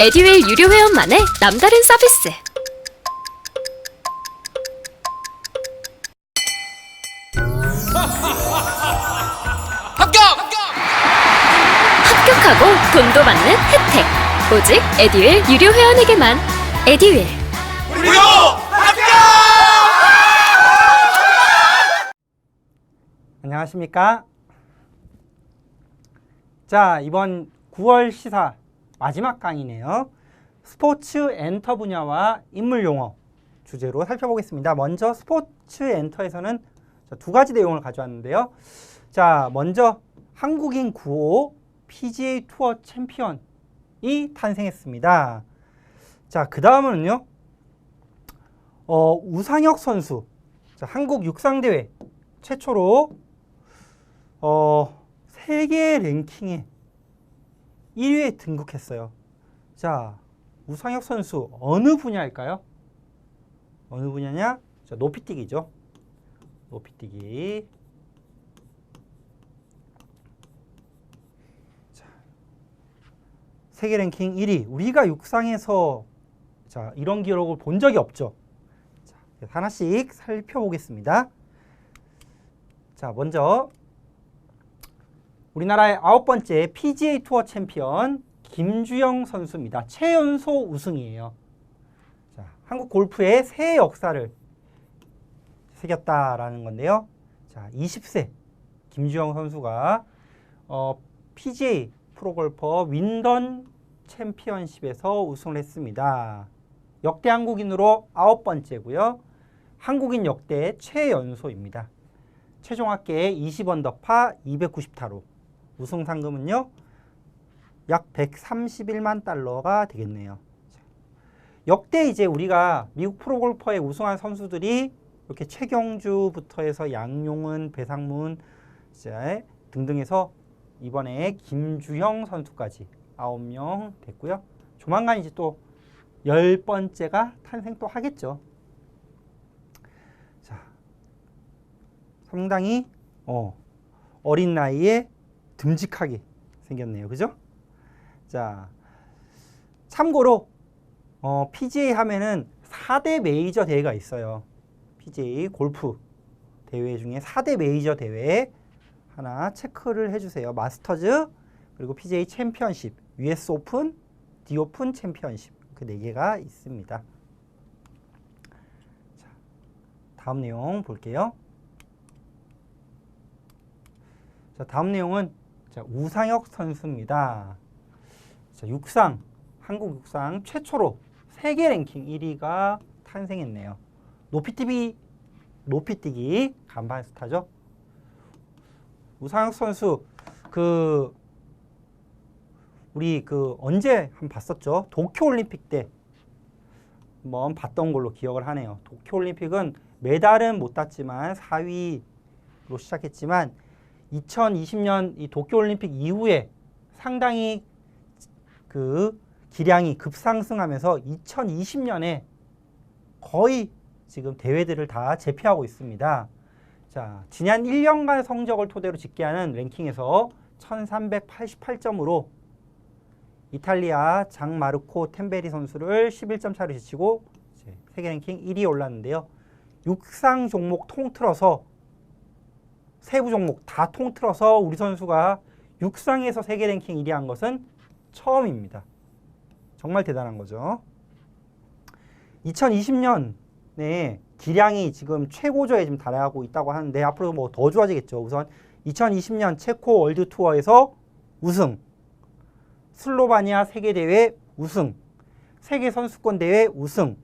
에듀윌 유료 회원만의 남다른 서비스. 합격! 합격하고 돈도 받는 혜택. 오직 에듀윌 유료 회원에게만. 에듀윌. 무료 합격! 안녕하십니까? 자, 이번 9월 시사 마지막 강의네요. 스포츠 엔터 분야와 인물 용어 주제로 살펴보겠습니다. 먼저 스포츠 엔터에서는 자, 두 가지 내용을 가져왔는데요. 자, 먼저 한국인 9호 PGA 투어 챔피언이 탄생했습니다. 자, 그 다음은요. 어, 우상혁 선수. 자, 한국 육상대회 최초로 어, 세계 랭킹에 1위에 등극했어요. 자, 우상혁 선수 어느 분야일까요? 어느 분야냐? 자, 높이뛰기죠. 높이뛰기. 자, 세계 랭킹 1위. 우리가 육상에서 자, 이런 기록을 본 적이 없죠. 자, 하나씩 살펴보겠습니다. 자, 먼저 우리나라의 아홉 번째 PGA 투어 챔피언 김주영 선수입니다. 최연소 우승이에요. 자, 한국 골프의 새 역사를 새겼다라는 건데요. 자, 20세 김주영 선수가 어, PGA 프로골퍼 윈던 챔피언십에서 우승을 했습니다. 역대 한국인으로 아홉 번째고요. 한국인 역대 최연소입니다. 최종 합계 20언더파 290타로 우승 상금은요 약 131만 달러가 되겠네요. 자, 역대 이제 우리가 미국 프로골퍼에 우승한 선수들이 이렇게 최경주부터 해서 양용은, 배상문 등등해서 이번에 김주형 선수까지 9명 됐고요. 조만간 이제 또열 번째가 탄생 또 하겠죠. 자, 상당히 어, 어린 나이에 듬직하게 생겼네요. 그죠? 자, 참고로 어, PGA 하면은 4대 메이저 대회가 있어요. PGA 골프 대회 중에 4대 메이저 대회 하나 체크를 해주세요. 마스터즈 그리고 PGA 챔피언십, US 오픈, D 오픈 챔피언십 그 네 개가 있습니다. 자, 다음 내용 볼게요. 자, 다음 내용은 자, 우상혁 선수입니다. 자, 육상, 한국 육상 최초로 세계 랭킹 1위가 탄생했네요. 높이뛰기, 높이뛰기 간판 스타죠. 우상혁 선수 그 우리 그 언제 한번 봤었죠? 도쿄 올림픽 때 한번 봤던 걸로 기억을 하네요. 도쿄 올림픽은 메달은 못 땄지만 4위로 시작했지만 2020년 이 도쿄 올림픽 이후에 상당히 그 기량이 급상승하면서 2020년에 거의 지금 대회들을 다 제패하고 있습니다. 자, 지난 1년간 성적을 토대로 집계하는 랭킹에서 1388점으로 이탈리아 장 마르코 템베리 선수를 11점 차로 제치고 세계 랭킹 1위에 올랐는데요. 육상 종목 통틀어서 세부 종목 다 통틀어서 우리 선수가 육상에서 세계 랭킹 1위 한 것은 처음입니다. 정말 대단한 거죠. 2020년에 기량이 지금 최고조에 지금 달하고 있다고 하는데 앞으로 뭐 더 좋아지겠죠. 우선 2020년 체코 월드 투어에서 우승, 슬로바니아 세계 대회 우승, 세계 선수권 대회 우승,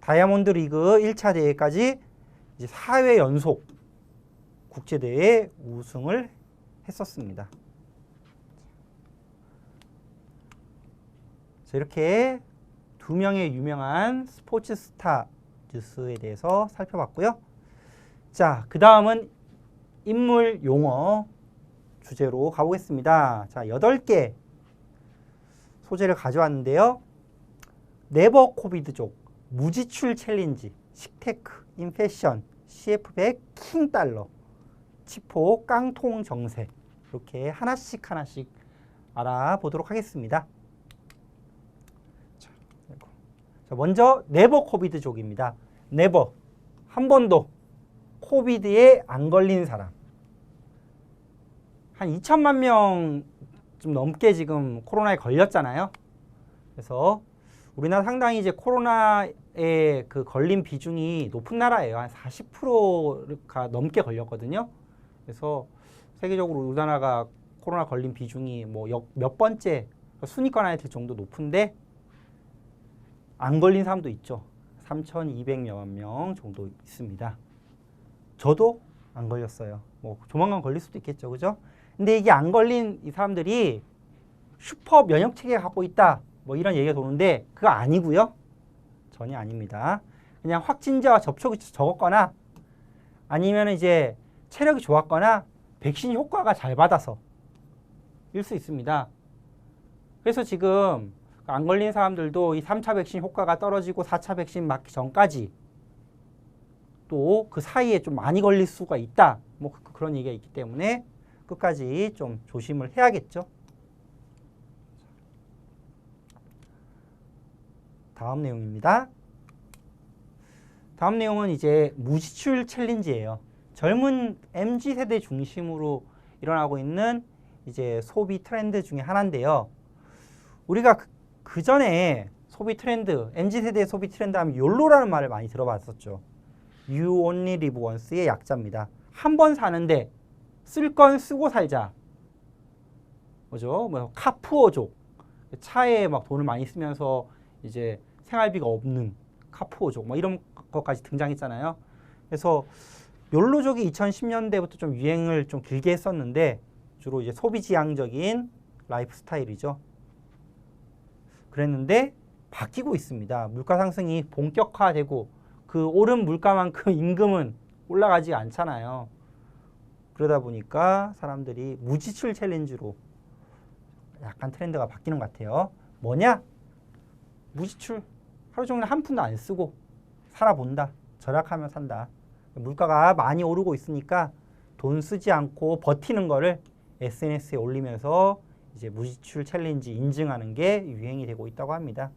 다이아몬드 리그 1차 대회까지 이제 4회 연속 국제 대회 우승을 했었습니다. 자, 이렇게 두 명의 유명한 스포츠 스타 뉴스에 대해서 살펴봤고요. 자, 그 다음은 인물 용어 주제로 가보겠습니다. 자, 여덟 개 소재를 가져왔는데요. 네버 코비드족, 무지출 챌린지, 식테크, 인패션, CF100, 킹달러, 치포, 깡통 정세 이렇게 하나씩 하나씩 알아보도록 하겠습니다. 자, 먼저 네버 코비드족입니다. 네버 한 번도 코비드에 안 걸린 사람. 한 2천만 명 좀 넘게 지금 코로나에 걸렸잖아요. 그래서 우리나라 상당히 이제 코로나에 그 걸린 비중이 높은 나라예요. 한 40%가 넘게 걸렸거든요. 그래서 세계적으로 우리나라가 코로나 걸린 비중이 뭐 몇 번째 순위권 안에 들 정도 높은데 안 걸린 사람도 있죠. 3,200여 명 정도 있습니다. 저도 안 걸렸어요. 뭐 조만간 걸릴 수도 있겠죠, 그죠? 근데 이게 안 걸린 이 사람들이 슈퍼 면역 체계 갖고 있다. 뭐 이런 얘기가 도는데 그거 아니고요. 전혀 아닙니다. 그냥 확진자와 접촉이 적었거나 아니면 이제 체력이 좋았거나 백신 효과가 잘 받아서 일 수 있습니다. 그래서 지금 안 걸린 사람들도 이 3차 백신 효과가 떨어지고 4차 백신 맞기 전까지 또 그 사이에 좀 많이 걸릴 수가 있다. 뭐 그- 그런 얘기가 있기 때문에 끝까지 좀 조심을 해야겠죠. 다음 내용입니다. 다음 내용은 이제 무지출 챌린지예요. 젊은 MZ 세대 중심으로 일어나고 있는 이제 소비 트렌드 중에 하나인데요. 우리가 그, 그 전에 소비 트렌드, MZ 세대의 소비 트렌드 하면 욜로라는 말을 많이 들어봤었죠. You only live once의 약자입니다. 한 번 사는데 쓸 건 쓰고 살자. 뭐죠? 뭐 카푸어족. 차에 막 돈을 많이 쓰면서 이제 생활비가 없는 카푸어족. 뭐 이런 것까지 등장했잖아요. 그래서 욜로족이 2010년대부터 좀 유행을 좀 길게 했었는데 주로 이제 소비 지향적인 라이프 스타일이죠. 그랬는데 바뀌고 있습니다. 물가 상승이 본격화되고 그 오른 물가만큼 임금은 올라가지 않잖아요. 그러다 보니까 사람들이 무지출 챌린지로 약간 트렌드가 바뀌는 것 같아요. 뭐냐? 무지출. 하루 종일 한 푼도 안 쓰고 살아본다. 절약하며 산다. 물가가 많이 오르고 있으니까 돈 쓰지 않고 버티는 거를 SNS에 올리면서 이제 무지출 챌린지 인증하는 게 유행이 되고 있다고 합니다.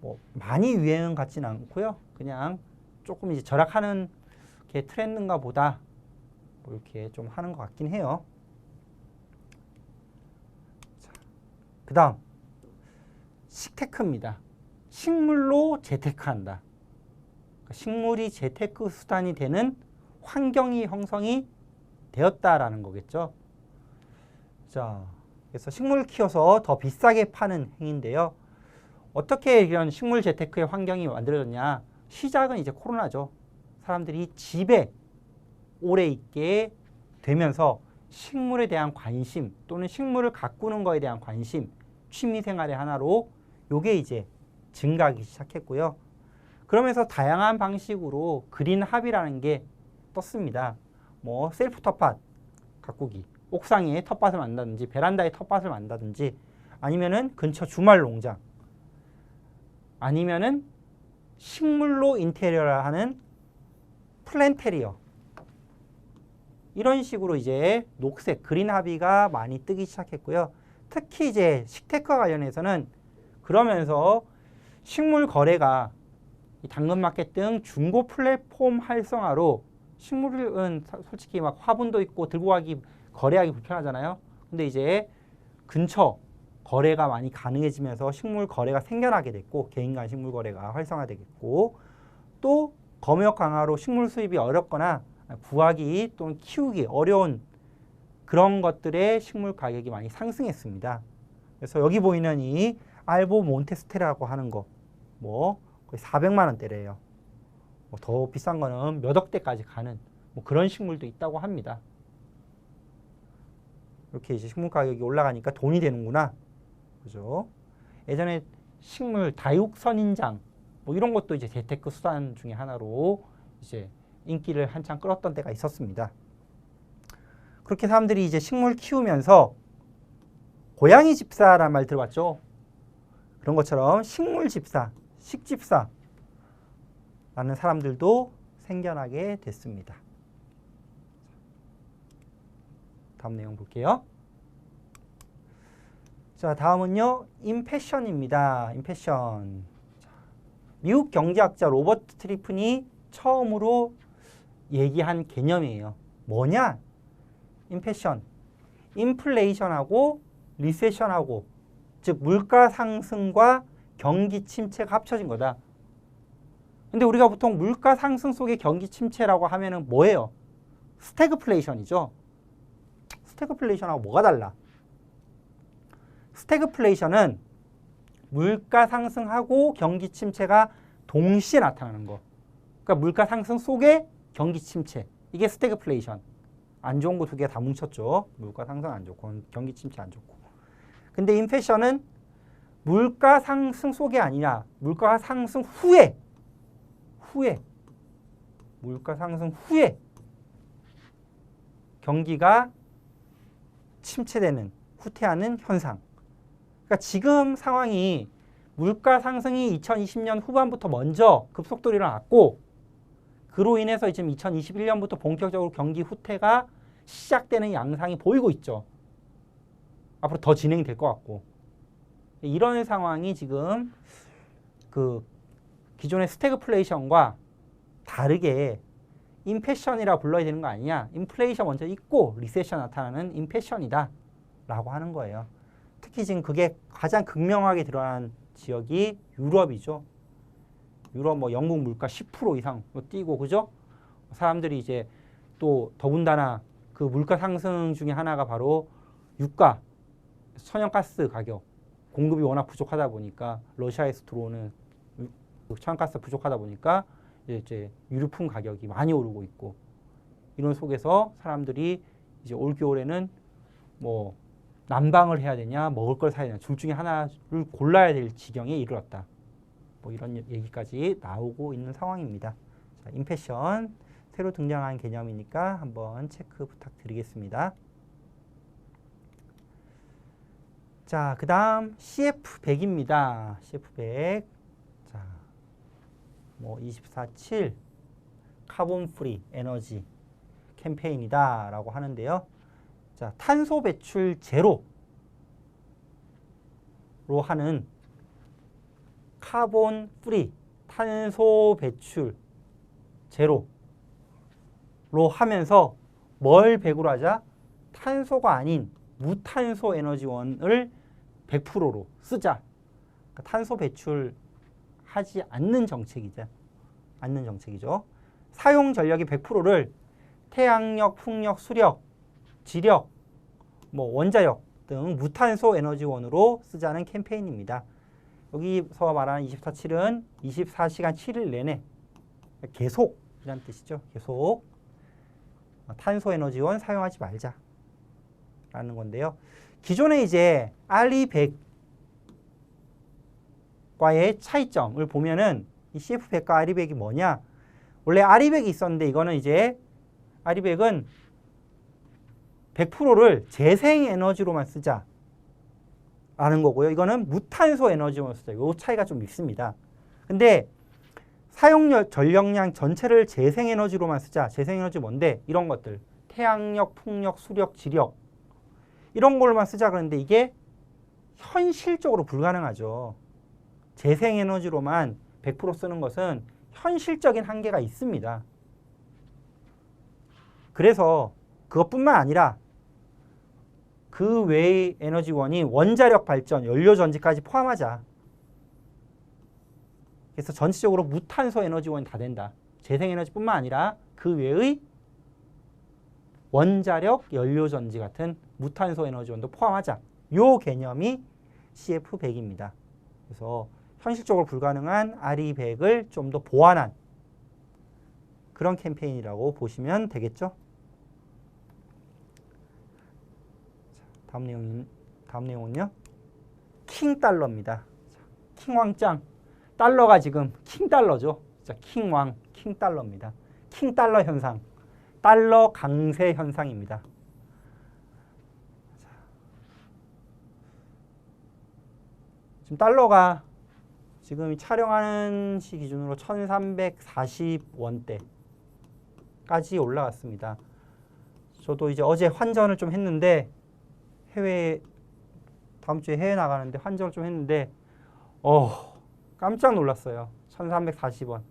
뭐 많이 유행은 같지는 않고요. 그냥 조금 이제 절약하는 게 트렌드인가 보다. 뭐 이렇게 좀 하는 것 같긴 해요. 그 다음 식테크입니다. 식물로 재테크한다. 그러니까 식물이 재테크 수단이 되는 환경이 형성이 되었다라는 거겠죠. 자, 그래서 식물 키워서 더 비싸게 파는 행위인데요. 어떻게 이런 식물 재테크의 환경이 만들어졌냐? 시작은 이제 코로나죠. 사람들이 집에 오래 있게 되면서 식물에 대한 관심 또는 식물을 가꾸는 거에 대한 관심, 취미 생활의 하나로 요게 이제 증가하기 시작했고요. 그러면서 다양한 방식으로 그린 합이라는 게 떴습니다. 뭐 셀프 텃밭 가꾸기, 옥상에 텃밭을 만든다든지 베란다에 텃밭을 만든다든지 아니면은 근처 주말 농장 아니면은 식물로 인테리어를 하는 플랜테리어 이런 식으로 이제 녹색 그린 합의가 많이 뜨기 시작했고요. 특히 이제 식테크와 관련해서는 그러면서 식물 거래가 이 당근마켓 등 중고 플랫폼 활성화로 식물은 사- 솔직히 막 화분도 있고 들고 가기 거래하기 불편하잖아요. 근데 이제 근처 거래가 많이 가능해지면서 식물 거래가 생겨나게 됐고 개인 간 식물 거래가 활성화되겠고 또 검역 강화로 식물 수입이 어렵거나 구하기 또는 키우기 어려운 그런 것들의 식물 가격이 많이 상승했습니다. 그래서 여기 보이는 이 알보 몬테스테라고 하는 거 뭐 거의 400만 원대래요. 뭐 더 비싼 거는 몇 억대까지 가는 뭐 그런 식물도 있다고 합니다. 이렇게 이제 식물 가격이 올라가니까 돈이 되는구나. 그죠? 예전에 식물 다육 선인장 뭐 이런 것도 이제 재테크 수단 중에 하나로 이제 인기를 한창 끌었던 때가 있었습니다. 그렇게 사람들이 이제 식물 키우면서 고양이 집사란 말 들어봤죠? 그런 것처럼 식물 집사, 식집사 라는 사람들도 생겨나게 됐습니다. 다음 내용 볼게요. 자, 다음은요. 임패션입니다. 임패션. 자, 미국 경제학자 로버트 트리픈이 처음으로 얘기한 개념이에요. 뭐냐? 임패션. 인플레이션하고 리세션하고 즉 물가 상승과 경기 침체가 합쳐진 거다. 근데 우리가 보통 물가 상승 속의 경기 침체라고 하면은 뭐예요? 스태그플레이션이죠. 스태그플레이션하고 뭐가 달라? 스태그플레이션은 물가 상승하고 경기 침체가 동시에 나타나는 거. 그러니까 물가 상승 속에 경기 침체. 이게 스태그플레이션. 안 좋은 거 두 개 다 뭉쳤죠. 물가 상승 안 좋고 경기 침체 안 좋고. 근데 인패션은 물가 상승 속에 아니라 물가 상승 후에 후에 물가 상승 후에 경기가 침체되는 후퇴하는 현상. 그러니까 지금 상황이 물가 상승이 2020년 후반부터 먼저 급속도로 일어났고 그로 인해서 지금 2021년부터 본격적으로 경기 후퇴가 시작되는 양상이 보이고 있죠. 앞으로 더 진행될 것 같고 이런 상황이 지금 그 기존의 스태그플레이션과 다르게 인패션이라 불러야 되는 거 아니냐? 인플레이션 먼저 있고 리세션 나타나는 인패션이다 라고 하는 거예요. 특히 지금 그게 가장 극명하게 드러난 지역이 유럽이죠. 유럽 뭐 영국 물가 10% 이상 뛰고 그죠? 사람들이 이제 또 더군다나 그 물가 상승 중에 하나가 바로 유가 천연가스 가격 공급이 워낙 부족하다 보니까 러시아에서 들어오는 천연가스 부족하다 보니까 이제 유류품 가격이 많이 오르고 있고 이런 속에서 사람들이 이제 올 겨울에는 뭐 난방을 해야 되냐 먹을 걸 사야 되냐 둘 중에 하나를 골라야 될 지경에 이르렀다. 뭐 이런 얘기까지 나오고 있는 상황입니다. 자, 임패션 새로 등장한 개념이니까 한번 체크 부탁드리겠습니다. 자, 그 다음 CF100입니다. CF100. 자, 뭐 24.7 카본 프리 에너지 캠페인이다 라고 하는데요. 자, 탄소 배출 제로로 하는 카본 프리 탄소 배출 제로로 하면서 뭘 100으로 하자? 탄소가 아닌 무탄소 에너지원을 100%로 쓰자. 그러니까 탄소 배출 하지 않는 정책이죠. 않는 정책이죠. 사용 전력의 100%를 태양력, 풍력, 수력, 지력, 뭐 원자력 등 무탄소 에너지원으로 쓰자는 캠페인입니다. 여기서 말하는 24.7은 24시간 7일 내내 계속 이란 뜻이죠. 계속 탄소 에너지원 사용하지 말자. 라는 건데요. 기존에 이제 알리 100과의 차이점을 보면은 이 CF100과 아리백이 뭐냐? 원래 아리백이 있었는데 이거는 이제 아리백은 100%를 재생 에너지로만 쓰자. 라는 거고요. 이거는 무탄소 에너지로만 쓰자. 요 차이가 좀 있습니다. 근데 사용 전력량 전체를 재생 에너지로만 쓰자. 재생 에너지 뭔데? 이런 것들. 태양력, 풍력, 수력, 지력. 이런 걸로만 쓰자 그러는데 이게 현실적으로 불가능하죠. 재생 에너지로만 100% 쓰는 것은 현실적인 한계가 있습니다. 그래서 그것뿐만 아니라 그 외의 에너지원이 원자력 발전, 연료 전지까지 포함하자. 그래서 전체적으로 무탄소 에너지원이 다 된다. 재생 에너지뿐만 아니라 그 외의 원자력, 연료 전지 같은 무탄소 에너지원도 포함하자. 요 개념이 CF100입니다. 그래서 현실적으로 불가능한 RE100을 좀 더 보완한 그런 캠페인이라고 보시면 되겠죠. 자, 다음 내용 다음 내용은요. 킹 달러입니다. 킹 왕짱 달러가 지금 킹 달러죠. 자, 킹 왕, 킹 달러입니다. 킹 달러 현상, 달러 강세 현상입니다. 지금 달러가 지금 촬영하는 시 기준으로 1340원대까지 올라갔습니다. 저도 이제 어제 환전을 좀 했는데 해외 다음 주에 해외 나가는데 환전을 좀 했는데 어 깜짝 놀랐어요. 1,340원.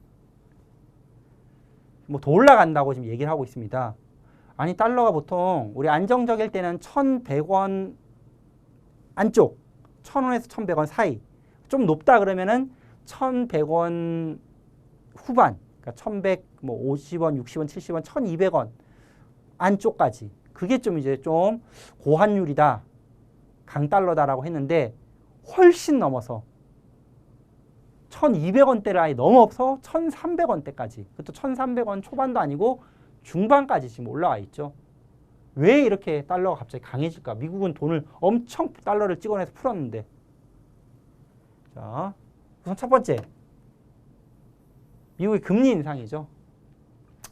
뭐 더 올라간다고 지금 얘기를 하고 있습니다. 아니 달러가 보통 우리 안정적일 때는 1,100원 안쪽 1,000원에서 1,100원 사이. 좀 높다 그러면은 1,100원 후반 그러니까 1,100, 뭐 50원, 60원, 70원, 1,200원 안쪽까지. 그게 좀 이제 좀 고환율이다. 강달러다라고 했는데 훨씬 넘어서 1,200원대를 아예 넘어서 1,300원대까지. 그것도 1,300원 초반도 아니고 중반까지 지금 올라와 있죠. 왜 이렇게 달러가 갑자기 강해질까? 미국은 돈을 엄청 달러를 찍어내서 풀었는데. 자, 우선 첫 번째. 미국의 금리 인상이죠.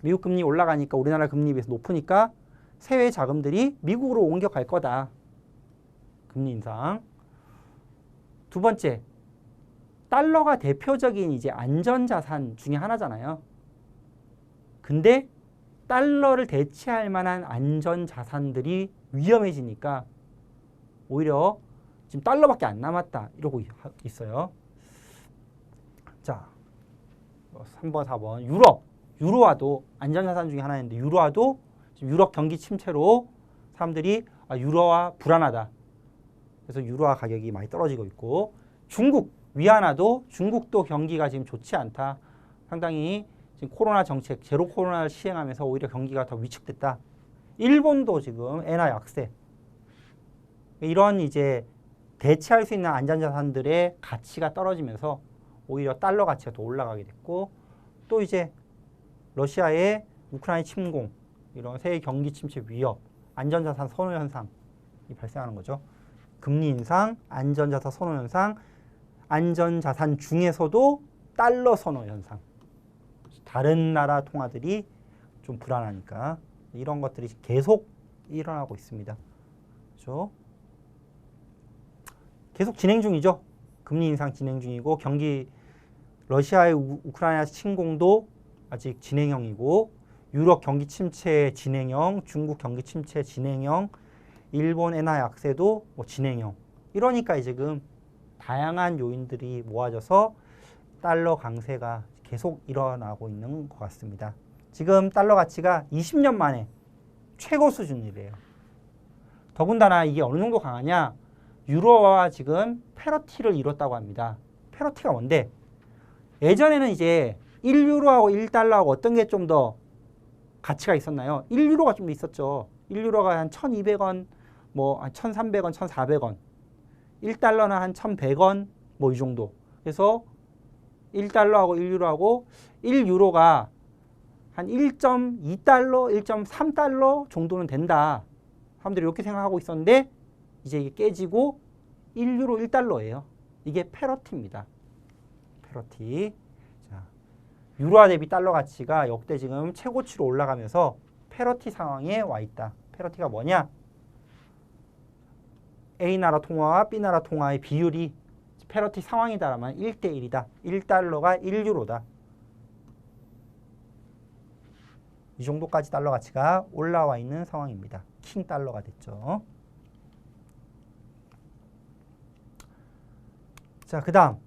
미국 금리 올라가니까 우리나라 금리에 비해서 높으니까 세외 자금들이 미국으로 옮겨갈 거다. 금리 인상. 두 번째. 달러가 대표적인 이제 안전자산 중에 하나잖아요. 근데 달러를 대체할 만한 안전 자산들이 위험해지니까 오히려 지금 달러밖에 안 남았다 이러고 있어요. 자, 3번, 4번 유럽 유로화도 안전 자산 중에 하나인데 유로화도 유럽 경기 침체로 사람들이 아, 유로화 불안하다. 그래서 유로화 가격이 많이 떨어지고 있고 중국 위안화도 중국도 경기가 지금 좋지 않다. 상당히 지금 코로나 정책 제로 코로나를 시행하면서 오히려 경기가 더 위축됐다. 일본도 지금 엔화 약세. 이런 이제 대체할 수 있는 안전자산들의 가치가 떨어지면서 오히려 달러 가치가 더 올라가게 됐고 또 이제 러시아의 우크라이나 침공 이런 세계 경기 침체 위협 안전자산 선호 현상이 발생하는 거죠. 금리 인상, 안전자산 선호 현상, 안전자산 중에서도 달러 선호 현상. 다른 나라 통화들이 좀 불안하니까 이런 것들이 계속 일어나고 있습니다. 그렇죠? 계속 진행 중이죠. 금리 인상 진행 중이고 경기 러시아의 우- 우크라이나 침공도 아직 진행형이고 유럽 경기 침체 진행형, 중국 경기 침체 진행형, 일본 엔화 약세도 뭐 진행형. 이러니까 지금 다양한 요인들이 모아져서 달러 강세가 계속 일어나고 있는 것 같습니다. 지금 달러 가치가 20년 만에 최고 수준이래요. 더군다나 이게 어느 정도 강하냐? 유로와 지금 패러티를 이뤘다고 합니다. 패러티가 뭔데? 예전에는 이제 1유로하고 1달러하고 어떤 게 좀 더 가치가 있었나요? 1유로가 좀더 있었죠. 1유로가 한 1,200원, 뭐한 1,300원, 1,400원. 1달러는 한 1,100원 뭐 이 정도. 그래서 1달러하고 1유로하고 1유로가 한 1.2달러, 1.3달러 정도는 된다. 사람들이 이렇게 생각하고 있었는데 이제 이게 깨지고 1유로 1달러예요. 이게 패러티입니다. 패러티. 자, 유로화 대비 달러 가치가 역대 지금 최고치로 올라가면서 패러티 상황에 와 있다. 패러티가 뭐냐? A 나라 통화와 B 나라 통화의 비율이 패러티 상황이다라면 1대1이다. 1달러가 1유로다. 이 정도까지 달러 가치가 올라와 있는 상황입니다. 킹 달러가 됐죠. 자, 그 다음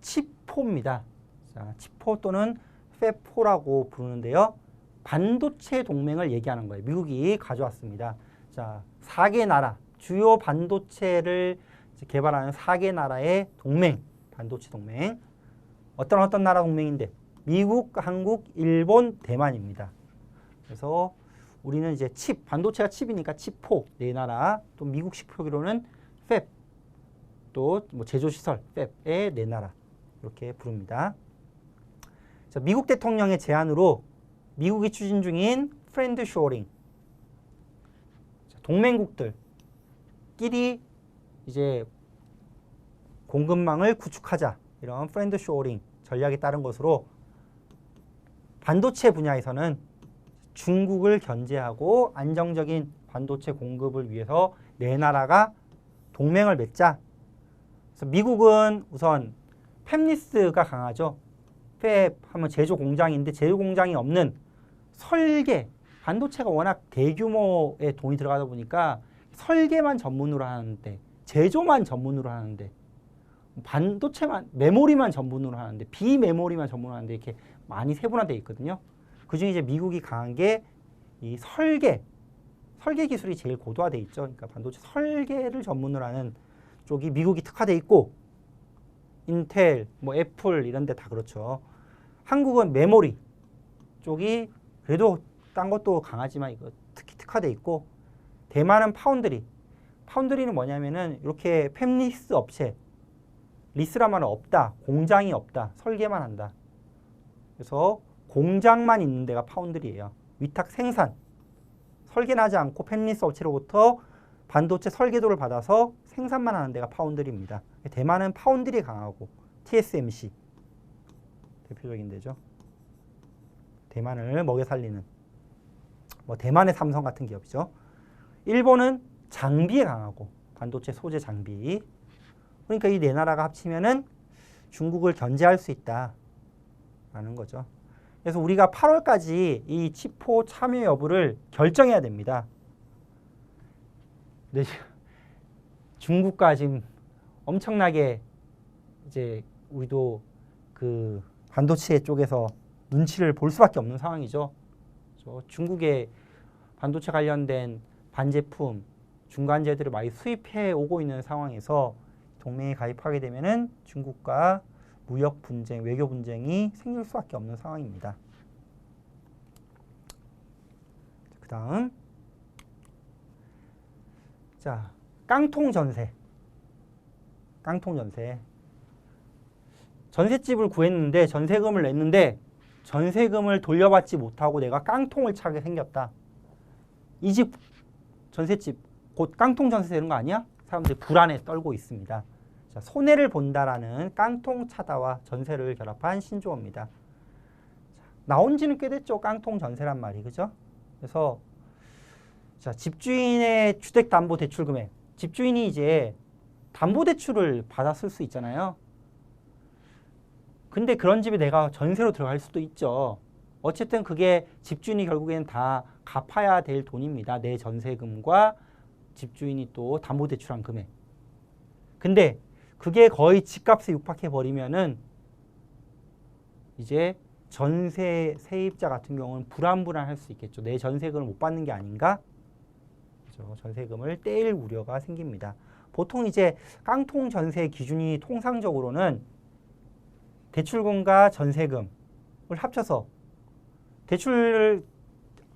치포입니다. 자, 치포 또는 페포라고 부르는데요. 반도체 동맹을 얘기하는 거예요. 미국이 가져왔습니다. 자, 4개 나라, 주요 반도체를 개발하는 4개 나라의 동맹, 반도체 동맹. 어떤 어떤 나라 동맹인데? 미국, 한국, 일본, 대만입니다. 그래서 우리는 이제 칩, 반도체가 칩이니까 칩포 네 나라, 또 미국식 표기로는 팹, 또 뭐 제조시설 팹의 네 나라 이렇게 부릅니다. 자, 미국 대통령의 제안으로 미국이 추진 중인 프렌드 쇼링 동맹국들끼리 이제 공급망을 구축하자 이런 프렌드 쇼링 전략에 따른 것으로 반도체 분야에서는 중국을 견제하고 안정적인 반도체 공급을 위해서 네 나라가 동맹을 맺자. 그래서 미국은 우선 팹리스가 강하죠. 팹 하면 제조 공장인데 제조 공장이 없는 설계 반도체가 워낙 대규모의 돈이 들어가다 보니까 설계만 전문으로 하는데 제조만 전문으로 하는데 반도체만 메모리만 전문으로 하는데 비메모리만 전문으로 하는데 이렇게 많이 세분화되어 있거든요. 그중에 이제 미국이 강한 게 이 설계 설계 기술이 제일 고도화돼 있죠. 그러니까 반도체 설계를 전문으로 하는 쪽이 미국이 특화돼 있고 인텔, 뭐 애플 이런 데 다 그렇죠. 한국은 메모리 쪽이 그래도 딴 것도 강하지만 이거 특히 특화돼 있고 대만은 파운드리. 파운드리는 뭐냐면은 이렇게 팹리스 업체 리스란 말은 없다. 공장이 없다. 설계만 한다. 그래서 공장만 있는 데가 파운드리예요. 위탁 생산. 설계는 하지 않고 팹리스 업체로부터 반도체 설계도를 받아서 생산만 하는 데가 파운드리입니다. 대만은 파운드리 강하고 TSMC 대표적인 데죠. 대만을 먹여 살리는 뭐 대만의 삼성 같은 기업이죠. 일본은 장비에 강하고 반도체 소재 장비. 그러니까 이 네 나라가 합치면은 중국을 견제할 수 있다라는 거죠. 그래서 우리가 8월까지 이 치포 참여 여부를 결정해야 됩니다. 지- 중국과 지금 엄청나게 이제 우리도 그 반도체 쪽에서 눈치를 볼 수밖에 없는 상황이죠. 중국의 반도체 관련된 반제품, 중간재들을 많이 수입해 오고 있는 상황에서 동맹에 가입하게 되면은 중국과 무역 분쟁, 외교 분쟁이 생길 수밖에 없는 상황입니다. 그 다음, 자 깡통 전세, 깡통 전세. 전셋집을 구했는데 전세금을 냈는데 전세금을 돌려받지 못하고 내가 깡통을 차게 생겼다. 이 집 전셋집 곧 깡통 전세 되는 거 아니야? 사람들이 불안에 떨고 있습니다. 자, 손해를 본다라는 깡통 차다와 전세를 결합한 신조어입니다. 자, 나온 지는 꽤 됐죠. 깡통 전세란 말이 그죠? 그래서 자, 집주인의 주택담보대출 금액. 집주인이 이제 담보대출을 받았을 수 있잖아요. 근데 그런 집에 내가 전세로 들어갈 수도 있죠. 어쨌든 그게 집주인이 결국에는 다 갚아야 될 돈입니다. 내 전세금과 집주인이 또 담보대출한 금액. 근데 그게 거의 집값에 육박해 버리면은 이제 전세 세입자 같은 경우는 불안불안할 수 있겠죠. 내 전세금을 못 받는 게 아닌가? 그죠. 전세금을 떼일 우려가 생깁니다. 보통 이제 깡통 전세 기준이 통상적으로는 대출금과 전세금을 합쳐서 대출을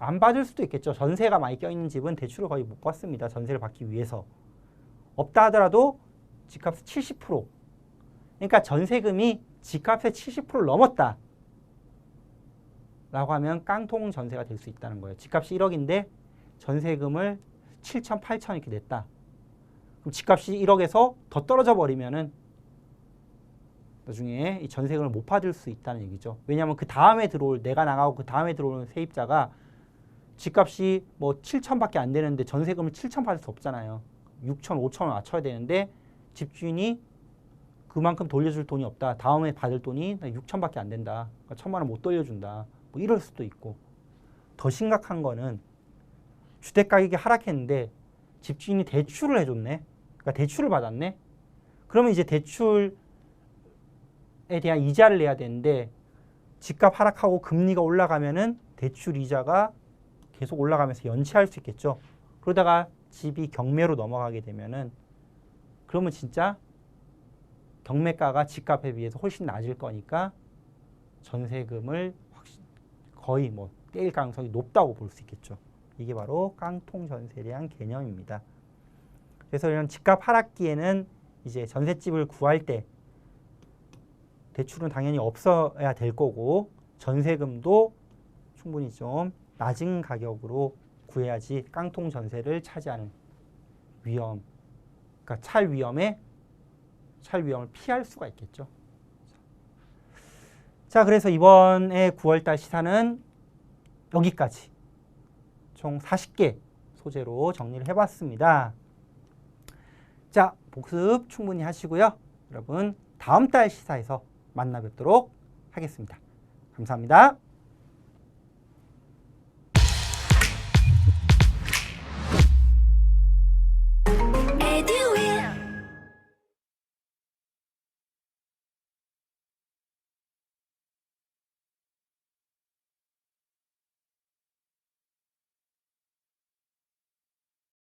안 받을 수도 있겠죠. 전세가 많이 껴있는 집은 대출을 거의 못 받습니다. 전세를 받기 위해서. 없다 하더라도 집값의 70% 그러니까 전세금이 집값의 70%를 넘었다. 라고 하면 깡통 전세가 될 수 있다는 거예요. 집값이 1억인데 전세금을 7천, 8천 이렇게 냈다. 그럼 집값이 1억에서 더 떨어져 버리면은 나중에 이 전세금을 못 받을 수 있다는 얘기죠. 왜냐하면 그 다음에 들어올 내가 나가고 그 다음에 들어오는 세입자가 집값이 뭐 7천밖에 안 되는데 전세금을 7천 받을 수 없잖아요. 6천, 5천을 맞춰야 되는데 집주인이 그만큼 돌려줄 돈이 없다. 다음에 받을 돈이 6천밖에 안 된다. 그러니까 천만 원 못 돌려준다. 뭐 이럴 수도 있고 더 심각한 거는 주택 가격이 하락했는데 집주인이 대출을 해줬네. 그러니까 대출을 받았네. 그러면 이제 대출에 대한 이자를 내야 되는데 집값 하락하고 금리가 올라가면은 대출 이자가 계속 올라가면서 연체할 수 있겠죠. 그러다가 집이 경매로 넘어가게 되면은 그러면 진짜 경매가가 집값에 비해서 훨씬 낮을 거니까 전세금을 거의 뭐 떼일 가능성이 높다고 볼 수 있겠죠. 이게 바로 깡통 대한 개념입니다. 그래서 이런 집값 하락기에는 이제 전셋집을 구할 때 대출은 당연히 없어야 될 거고 전세금도 충분히 좀 낮은 가격으로 구해야지 깡통 전세를 차지하는 위험, 그러니까 찰 위험에 찰 위험을 피할 수가 있겠죠. 자, 그래서 이번에 9월달 시사는 여기까지 총 40개 소재로 정리를 해봤습니다. 자, 복습 충분히 하시고요. 여러분 다음 달 시사에서 만나 뵙도록 하겠습니다. 감사합니다.